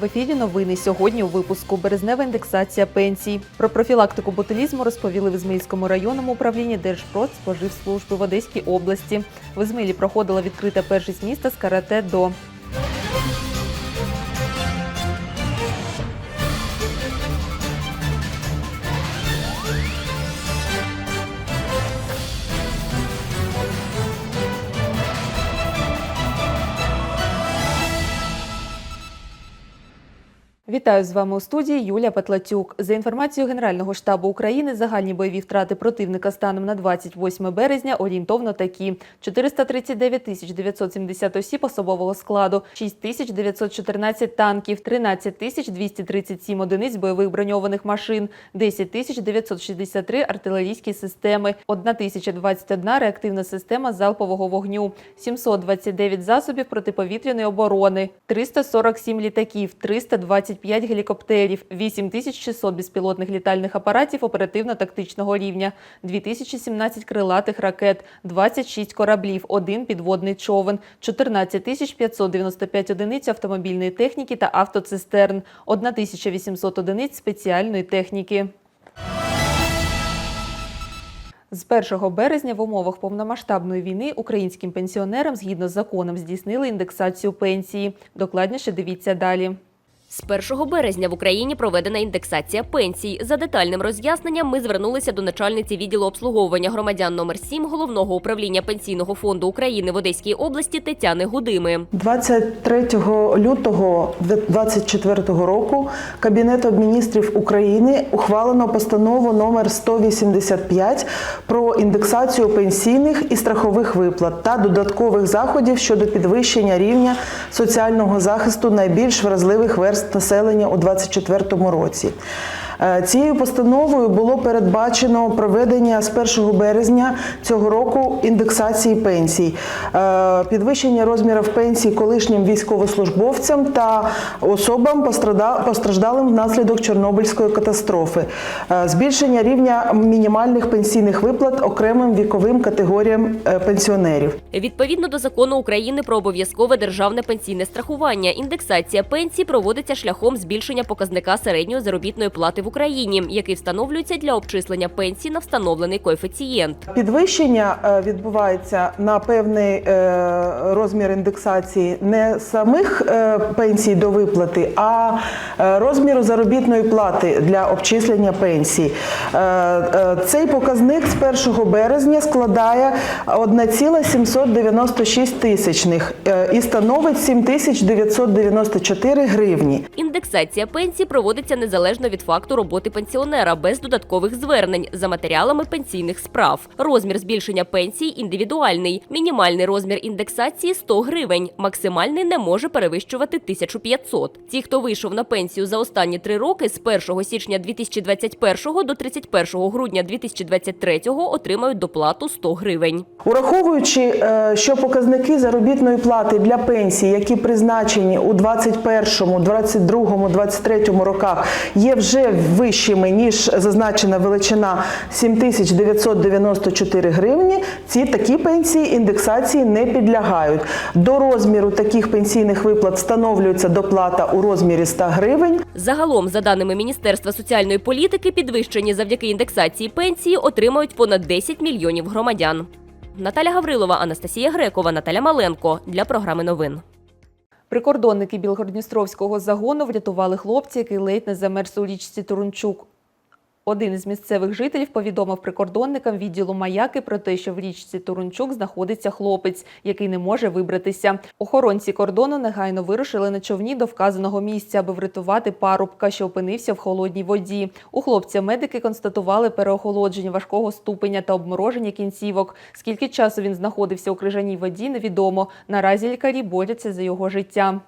В ефірі новини сьогодні у випуску березнева індексація пенсій. Про профілактику ботулізму розповіли в Ізмаїльському районному управлінні Держпродспоживслужби в Одеській області. В Ізмаїлі проходила відкрита першість міста з карате до. Вітаю з вами у студії Юлія Патлатюк. За інформацією Генерального штабу України, загальні бойові втрати противника станом на 28 березня орієнтовно такі: 439 тисяч 970 осіб особового складу, 6 тисяч 914 танків, 13 тисяч 237 одиниць бойових броньованих машин, 10 тисяч 963 артилерійські системи, 1 тисяча 21 реактивна система залпового вогню, 729 засобів протиповітряної оборони, 347 літаків, 325 гелікоптерів, 8600 безпілотних літальних апаратів оперативно-тактичного рівня, 2017 крилатих ракет, 26 кораблів, 1 підводний човен, 14 595 одиниць автомобільної техніки та автоцистерн, 1800 одиниць спеціальної техніки. З 1 березня в умовах повномасштабної війни українським пенсіонерам згідно з законом здійснили індексацію пенсії. Докладніше дивіться далі. З 1 березня в Україні проведена індексація пенсій. За детальним роз'ясненням ми звернулися до начальниці відділу обслуговування громадян номер 7 головного управління пенсійного фонду України в Одеській області Тетяни Гудими. 23 лютого 2024 року Кабінетом міністрів України ухвалено постанову номер 185 про індексацію пенсійних і страхових виплат та додаткових заходів щодо підвищення рівня соціального захисту найбільш вразливих верст населення у 2024 році. Е, Цією постановою було передбачено проведення з 1 березня цього року індексації пенсій, е, підвищення розмірів пенсій колишнім військовослужбовцям та особам постраждалим внаслідок Чорнобильської катастрофи, е, збільшення рівня мінімальних пенсійних виплат окремим віковим категоріям пенсіонерів. Відповідно до закону України про обов'язкове державне пенсійне страхування, індексація пенсій проводиться шляхом збільшення показника середньої заробітної плати в Україні, який встановлюється для обчислення пенсій на встановлений коефіцієнт. Підвищення е, відбувається на певний е, розмір індексації не самих е, пенсій до виплати, а розміру заробітної плати для обчислення пенсій. Цей показник з 1 березня складає 1,796 тисячних і становить 7994 гривні. Індексація пенсій проводиться незалежно від роботи пенсіонера без додаткових звернень за матеріалами пенсійних справ. Розмір збільшення пенсій індивідуальний. Мінімальний розмір індексації 100 гривень. Максимальний не може перевищувати 1500. Ті, хто вийшов на пенсію за останні три роки з 1 січня 2021 до 31 грудня 2023 отримають доплату 100 гривень. Ураховуючи, е, що показники заробітної плати для пенсій, які призначені у 21, 22, 23 роках, є вже вищими ніж зазначена величина 7994 гривні, ці такі пенсії індексації не підлягають. До розміру таких пенсійних виплат встановлюється доплата у розмірі 100 гривень. Загалом, за даними Міністерства соціальної політики, підвищені завдяки індексації пенсії отримають понад 10 мільйонів громадян. Наталя Гаврилова, Анастасія Грекова, Наталя Маленко для програми новин. Прикордонники Білгородністровського загону врятували хлопця, який ледь не замерз у річці Турунчук. Один із місцевих жителів повідомив прикордонникам відділу маяки про те, що в річці Турунчук знаходиться хлопець, який не може вибратися. Охоронці кордону негайно вирушили на човні до вказаного місця, аби врятувати парубка, що опинився в холодній воді. У хлопця медики констатували переохолодження важкого ступеня та обмороження кінцівок. Скільки часу він знаходився у крижаній воді, невідомо. Наразі лікарі борються за його життя.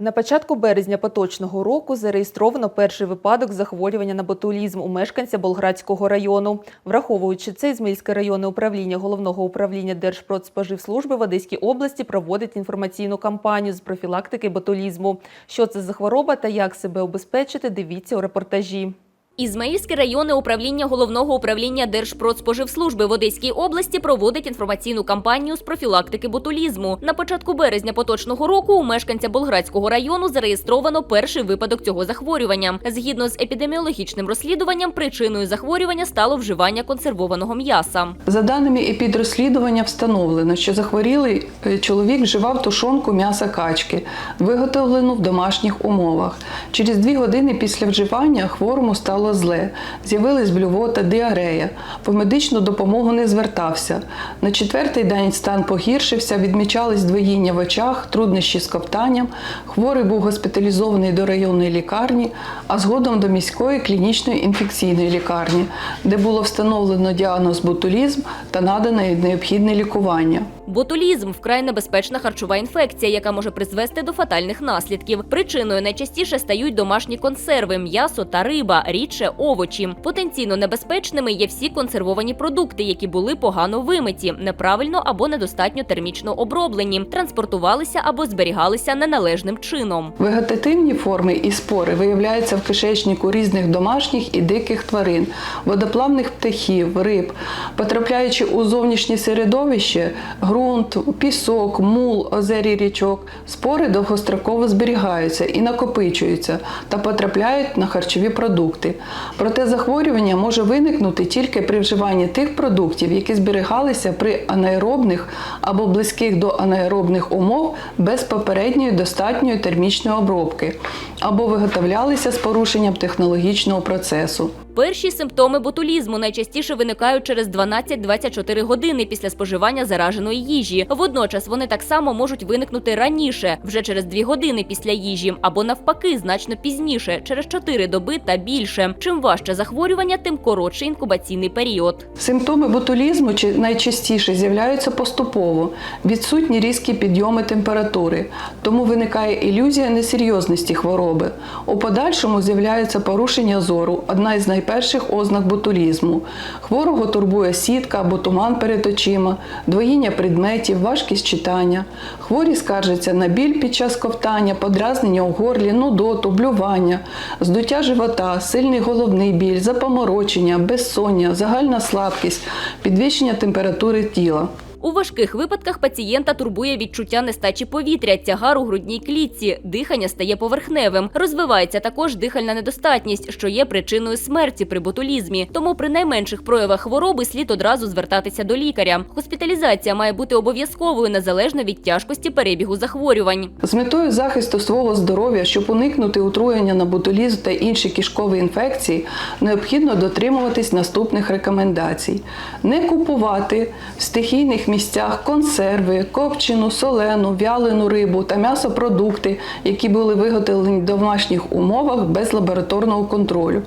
На початку березня поточного року зареєстровано перший випадок захворювання на ботулізм у мешканця Болградського району. Враховуючи це, змільське районне управління головного управління Держпродспоживслужби в Одеській області проводить інформаційну кампанію з профілактики ботулізму. Що це за хвороба та як себе обезпечити, дивіться у репортажі. Ізмаїльське районне управління головного управління Держпродспоживслужби в Одеській області проводить інформаційну кампанію з профілактики ботулізму. На початку березня поточного року у мешканця Болградського району зареєстровано перший випадок цього захворювання. Згідно з епідеміологічним розслідуванням, причиною захворювання стало вживання консервованого м'яса. За даними епідрозслідування встановлено, що захворілий е, чоловік вживав тушонку м'яса качки, виготовлену в домашніх умовах. Через дві години після вживання хворому стало зле. З'явились блювота, діарея. По медичну допомогу не звертався. На четвертий день стан погіршився, відмічались двоїння в очах, труднощі з ковтанням. Хворий був госпіталізований до районної лікарні, а згодом до міської клінічної інфекційної лікарні, де було встановлено діагноз ботулізм та надане необхідне лікування. Ботулізм вкрай небезпечна харчова інфекція, яка може призвести до фатальних наслідків. Причиною найчастіше стають домашні консерви, м'ясо та риба, рідше овочі. Потенційно небезпечними є всі консервовані продукти, які були погано вимиті, неправильно або недостатньо термічно оброблені, транспортувалися або зберігалися неналежним чином. Вегетативні форми і спори виявляються в кишечнику різних домашніх і диких тварин, водоплавних птахів, риб, потрапляючи у зовнішнє середовище, ґрунт, пісок, мул, озері річок, спори довгостроково зберігаються і накопичуються та потрапляють на харчові продукти. Проте захворювання може виникнути тільки при вживанні тих продуктів, які зберігалися при анаеробних або близьких до анаеробних умов без попередньої достатньої термічної обробки, або виготовлялися з порушенням технологічного процесу. Перші симптоми ботулізму найчастіше виникають через 12-24 години після споживання зараженої їжі. Водночас вони так само можуть виникнути раніше, вже через 2 години після їжі, або навпаки, значно пізніше, через 4 доби та більше. Чим важче захворювання, тим коротший інкубаційний період. Симптоми ботулізму найчастіше з'являються поступово, відсутні різкі підйоми температури, тому виникає ілюзія несерйозності хвороби. У подальшому з'являються порушення зору, одна із найперших ознак ботулізму. Хворого турбує сітка або туман перед очима, двоїння предметів, важкість читання. Хворі скаржаться на біль під час ковтання, подразнення у горлі, нудоту, блювання, здуття живота, сильний головний біль, запоморочення, безсоння, загальна слабкість, підвищення температури тіла. У важких випадках пацієнта турбує відчуття нестачі повітря, тягар у грудній клітці, дихання стає поверхневим. Розвивається також дихальна недостатність, що є причиною смерті при ботулізмі. Тому при найменших проявах хвороби слід одразу звертатися до лікаря. Госпіталізація має бути обов'язковою незалежно від тяжкості перебігу захворювань. З метою захисту свого здоров'я, щоб уникнути отруєння на ботулізм та інші кишкові інфекції, необхідно дотримуватись наступних рекомендацій: не купувати в стихійних місцях консерви, копчену, солену, вялену рибу та м'ясопродукти, які були виготовлені в домашніх умовах без лабораторного контролю.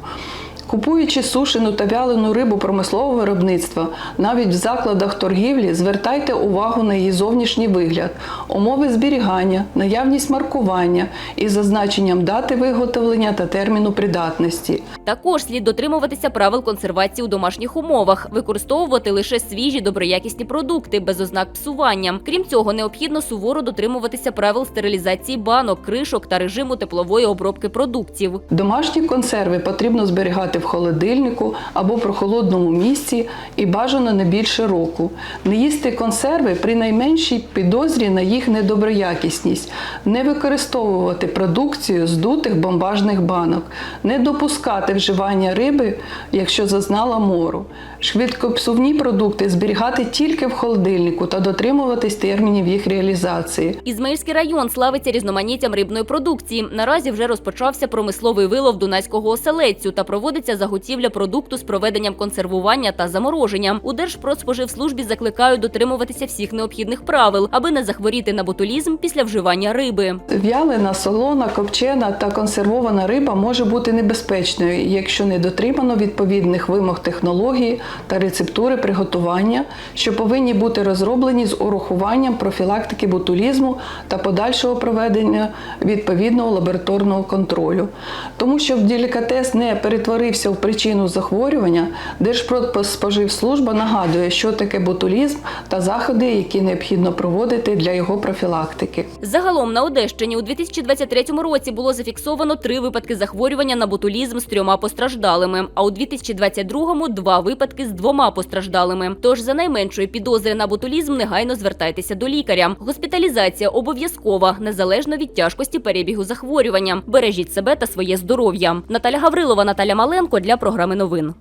Купуючи сушену та вялену рибу промислового виробництва, навіть в закладах торгівлі, звертайте увагу на її зовнішній вигляд, умови зберігання, наявність маркування із зазначенням дати виготовлення та терміну придатності. Також слід дотримуватися правил консервації у домашніх умовах, використовувати лише свіжі доброякісні продукти без ознак псування. Крім цього, необхідно суворо дотримуватися правил стерилізації банок, кришок та режиму теплової обробки продуктів. Домашні консерви потрібно зберігати в холодильнику або прохолодному місці і бажано не більше року. Не їсти консерви при найменшій підозрі на їх недоброякісність, не використовувати продукцію з дутих бомбажних банок, не допускати вживання риби, якщо зазнала мору. Швидкопсувні продукти зберігати тільки в холодильнику та дотримуватись термінів їх реалізації. Ізмаїльський район славиться різноманіттям рибної продукції. Наразі вже розпочався промисловий вилов дунайського оселедцю та проводиться заготівля продукту з проведенням консервування та замороженням. У Держпродспоживслужбі закликають дотримуватися всіх необхідних правил, аби не захворіти на ботулізм після вживання риби. Вялена, солона, копчена та консервована риба може бути небезпечною, якщо не дотримано відповідних вимог технології та рецептури приготування, що повинні бути розроблені з урахуванням профілактики ботулізму та подальшого проведення відповідного лабораторного контролю. Тому щоб делікатес не перетворився вдивився в причину захворювання, Держпродспоживслужба нагадує, що таке ботулізм та заходи, які необхідно проводити для його профілактики. Загалом на Одещині у 2023 році було зафіксовано три випадки захворювання на ботулізм з трьома постраждалими, а у 2022-му – два випадки з двома постраждалими. Тож за найменшої підозри на ботулізм негайно звертайтеся до лікаря. Госпіталізація обов'язкова, незалежно від тяжкості перебігу захворювання. Бережіть себе та своє здоров'я. Наталя Гаврилова, Наталя Маленко для програми новин.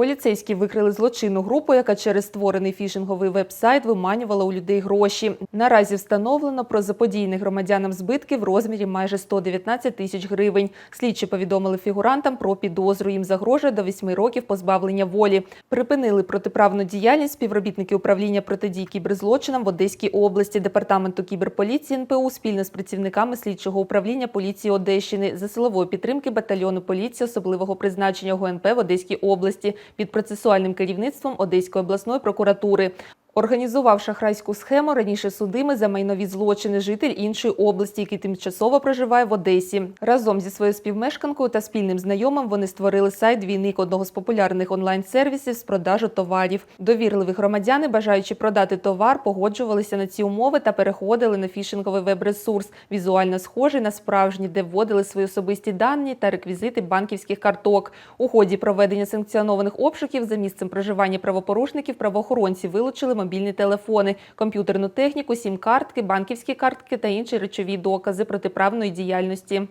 Поліцейські викрили злочинну групу, яка через створений фішинговий веб-сайт виманювала у людей гроші. Наразі встановлено про заподійні громадянам збитки в розмірі майже 119 тисяч гривень. Слідчі повідомили фігурантам про підозру. Їм загрожує до 8 років позбавлення волі. Припинили протиправну діяльність співробітники управління протидії кіберзлочинам в Одеській області, департаменту кіберполіції НПУ спільно з працівниками слідчого управління поліції Одещини за силової підтримки батальйону поліції особливого призначення ГУНП в Одеській області під процесуальним керівництвом Одеської обласної прокуратури. Організував шахрайську схему раніше судими за майнові злочини житель іншої області, який тимчасово проживає в Одесі. Разом зі своєю співмешканкою та спільним знайомим вони створили сайт Двійник одного з популярних онлайн-сервісів з продажу товарів. Довірливі громадяни, бажаючи продати товар, погоджувалися на ці умови та переходили на фішинговий веб-ресурс, візуально схожий на справжній, де вводили свої особисті дані та реквізити банківських карток. У ході проведення санкціонованих обшуків за місцем проживання правопорушників правоохоронці вилучили мобільні телефони, комп'ютерну техніку, сім-картки, банківські картки та інші речові докази протиправної діяльності.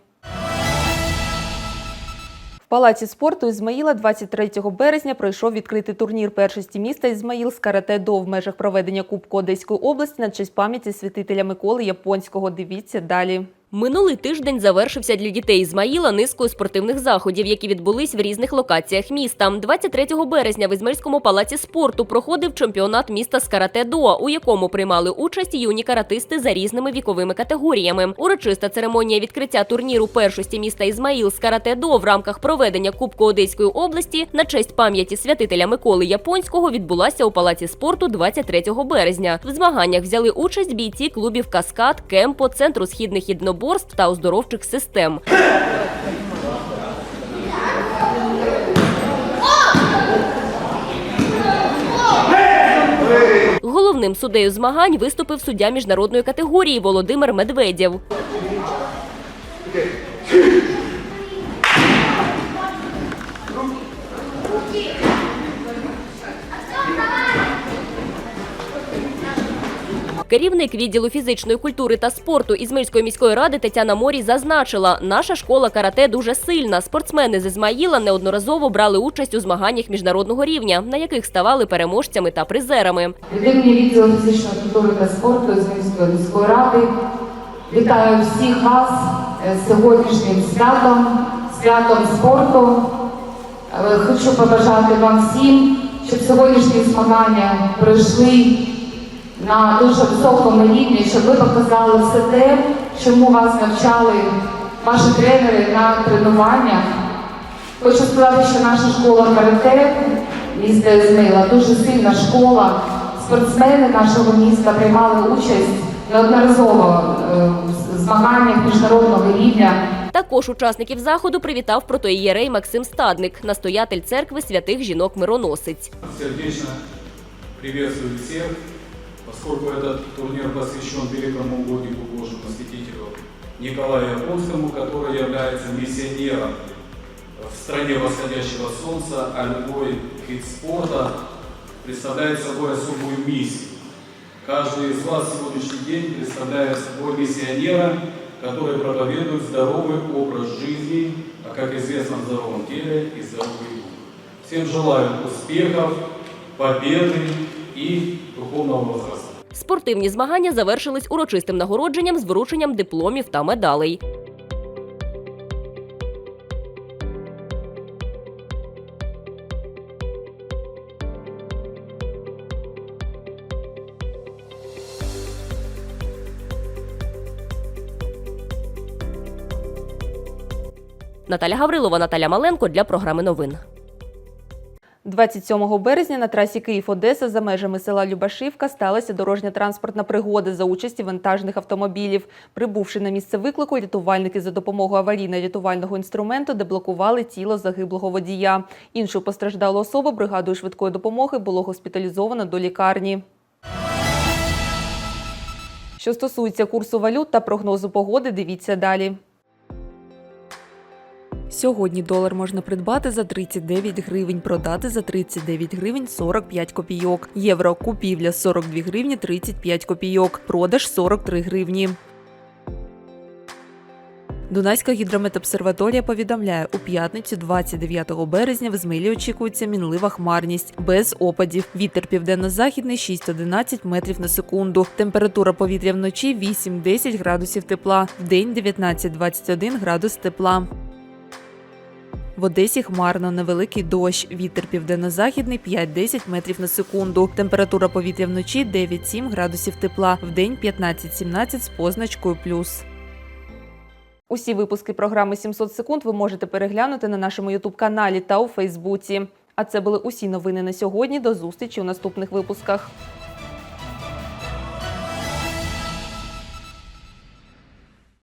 В палаці спорту Ізмаїла 23 березня пройшов відкритий турнір першості міста Ізмаїл з карате-до в межах проведення Кубку Одеської області на честь пам'яті святителя Миколи Японського. Дивіться далі. Минулий тиждень завершився для дітей Ізмаїла низкою спортивних заходів, які відбулись в різних локаціях міста. 23 березня в Ізмаїльському палаці спорту проходив чемпіонат міста з карате-до, у якому приймали участь юні каратисти за різними віковими категоріями. Урочиста церемонія відкриття турніру першості міста Ізмаїл з карате-до в рамках проведення Кубку Одеської області на честь пам'яті святителя Миколи Японського відбулася у палаці спорту 23 березня. В змаганнях взяли участь бійці клубів Каскад, Кемпо, Центру східних єдиноборств та оздоровчих систем. Головним суддею змагань виступив суддя міжнародної категорії Володимир Медведєв. Керівник відділу фізичної культури та спорту Ізмаїльської міської ради Тетяна Морій зазначила, наша школа карате дуже сильна. Спортсмени з Ізмаїла неодноразово брали участь у змаганнях міжнародного рівня, на яких ставали переможцями та призерами. Імені відділу фізичної культури та спорту з міської ради вітаю всіх вас е, з сьогоднішнім святом, святом спорту. Е, Хочу побажати вам всім, щоб сьогоднішні змагання пройшли на дуже високому рівні, щоб ви показали все те, чому вас навчали ваші тренери на тренуваннях. Хочу сказати, що наша школа карате міста Ізмаїла дуже сильна школа. Спортсмени нашого міста приймали участь неодноразово е, в змаганнях міжнародного рівня. Також учасників заходу привітав протоієрей Максим Стадник, настоятель церкви святих жінок-мироносиць. Сердечно приветствую всех, поскольку этот турнир посвящен великому угоднику Божьему святителю Николаю Японскому, который является миссионером в стране восходящего солнца, а любой вид спорта представляет собой особую миссию. Каждый из вас в сегодняшний день представляет собой миссионера, который проповедует здоровый образ жизни, а как известно, в здоровом теле и здоровый дух. Всем желаю успехов, победы и духовного возраста. Спортивні змагання завершились урочистим нагородженням з врученням дипломів та медалей. Наталя Гаврилова, Наталя Маленко для програми новин. 27 березня на трасі Київ-Одеса за межами села Любашівка сталася дорожня транспортна пригода за участі вантажних автомобілів. Прибувши на місце виклику, рятувальники за допомогою аварійно-рятувального інструменту деблокували тіло загиблого водія. Іншу постраждалу особу бригадою швидкої допомоги було госпіталізовано до лікарні. Що стосується курсу валют та прогнозу погоди, дивіться далі. Сьогодні долар можна придбати за 39 гривень, продати за 39 гривень 45 копійок. Євро купівля 42 гривні 35 копійок, продаж 43 гривні. Дунайська гідрометобсерваторія повідомляє, у п'ятницю 29 березня в Змилі очікується мінлива хмарність, без опадів. Вітер південно-західний 6-11 метрів на секунду. Температура повітря вночі 8-10 градусів тепла, вдень 19-21 градус тепла. В Одесі хмарно, невеликий дощ. Вітер південно-західний 5-10 метрів на секунду. Температура повітря вночі 9-7 градусів тепла, вдень 15-17 з позначкою плюс. Усі випуски програми «700 секунд ви можете переглянути на нашому ютуб-каналі та у Фейсбуці. А це були усі новини на сьогодні. До зустрічі у наступних випусках.